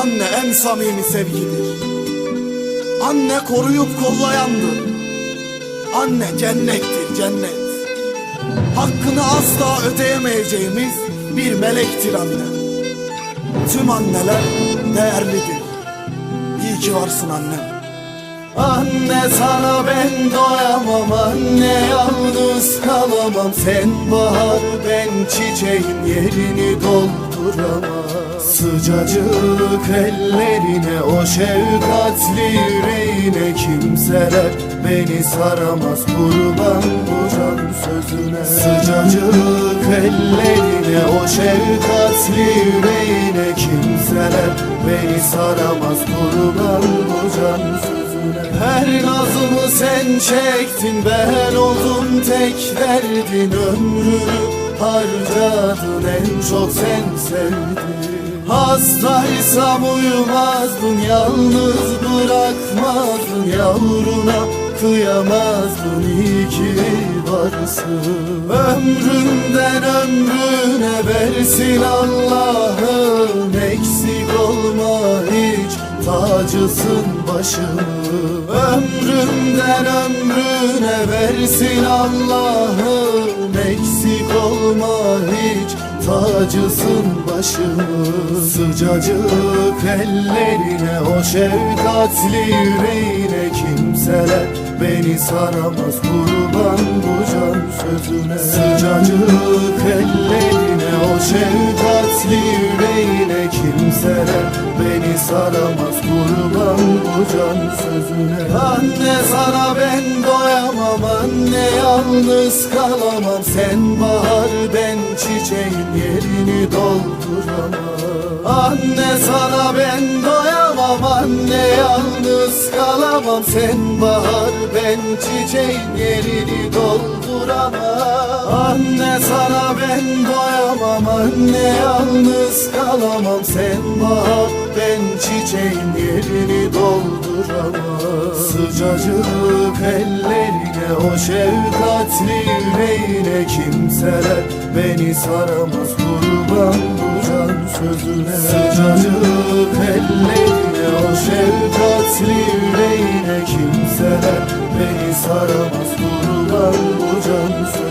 Anne en samimi sevgidir. Anne koruyup kollayandır. Anne cennettir cennet. Hakkını asla ödeyemeyeceğimiz bir melektir anne. Tüm anneler değerlidir. İyi ki varsın annem. Anne sana ben doyamam anne yalnız kalamam Sen bahar ben çiçeğin yerini dolduramam Sıcacık ellerine o şefkatli yüreğine kimseler Beni saramaz kurban bu can sözüne. Sıcacık ellerine o şefkatli yüreğine kimseler Beni saramaz kurban bu can sözüne. Her nazımı sen çektin ben oldum tek derdin. Ömrünü harcadın en çok sen sevdin Hastaysam uyumazdın yalnız bırakmazdın yavruna kıyamazdın iyi ki varsın. Ömrümden ömrüne versin Allah'ım eksik olma hiç tacısın başımı Ömrümden ömrüne versin Allah'ım Eksik olma hiç tacısın başımı Sıcacık ellerine o şefkatli yüreğine kimseler Beni saramaz. Kurban bu can sözüne. Sıcacık ellerine o şefkatli yüreğine kimseler Beni saramaz. Kurban bu can sözüne. Anne sana ben doyamam anne yalnız kalamam. Sen bahar ben çiçeğin yerini dolduramam. Anne sana ben doyamam. Anne yalnız kalamam. Sen bahar ben çiçeğin yerini dolduramam Anne sana ben doyamam. Anne yalnız kalamam. Sen bahar ben çiçeğin yerini dolduramam. Sıcacık ellerine o şefkatli yüreğine kimseler Beni saramaz. Kurban bu can sözüne. Sıcacık ellerine o şefkatli yüreğine kimseler Beni saramaz. Kurban bu can sözüne